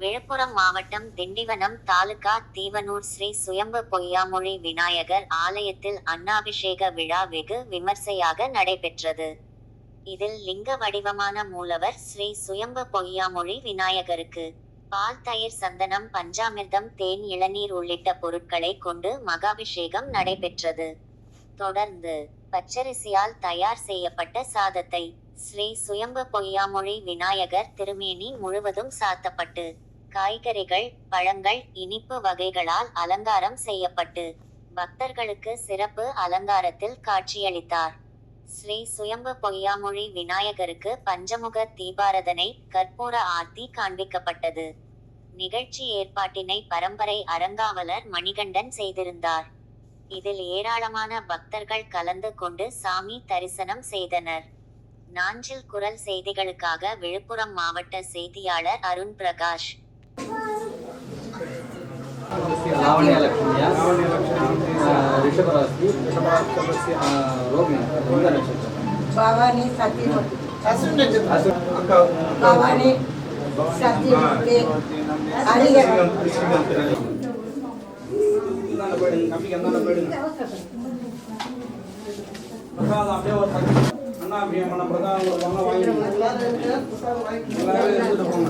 விழுப்புரம் மாவட்டம் திண்டிவனம் தாலுகா தீவனூர் ஸ்ரீ சுயம்பு பொய்யாமொழி விநாயகர் ஆலயத்தில் அன்னாபிஷேக விழா வெகு விமர்சையாக நடைபெற்றது. இதில் லிங்க வடிவமான மூலவர் ஸ்ரீ சுயம்பு பொய்யாமொழி விநாயகருக்கு பால் தயிர் சந்தனம் பஞ்சாமிர்தம் தேன் இளநீர் உள்ளிட்ட பொருட்களை கொண்டு மகாபிஷேகம் நடைபெற்றது. தொடர்ந்து பச்சரிசியால் தயார் செய்யப்பட்ட சாதத்தை ஸ்ரீ சுயம்பு பொய்யாமொழி விநாயகர் திருமேனி முழுவதும் சாத்தப்பட்டு காய்கறிகள் பழங்கள் இனிப்பு வகைகளால் அலங்காரம் செய்யப்பட்டு பக்தர்களுக்கு சிறப்பு அலங்காரத்தில் காட்சியளித்தார். ஸ்ரீ சுயம்பு பொய்யாமொழி விநாயகருக்கு பஞ்சமுக தீபாரதனை கற்பூர ஆர்த்தி காண்பிக்கப்பட்டது. நிகழ்ச்சி ஏற்பாட்டினை பரம்பரை அறங்காவலர் மணிகண்டன் செய்திருந்தார். இதில் ஏராளமான பக்தர்கள் கலந்து கொண்டு சாமி தரிசனம் செய்தனர். நாஞ்சில் குரல் செய்திகளுக்காக விழுப்புரம் மாவட்ட செய்தியாளர் அருண் பிரகாஷ் लावण्यलक्ष्म्या ऋषभरास्ति रोगिणी वृन्दनक्षत्रम् भावानी साथी होती अस्तु भावानी साथी होते अलीगढ़ அண்ணா அப்படியே మన பிரதான ஒரு வாங்க வாங்கி எல்லாரும் எடுத்துட்டு போங்க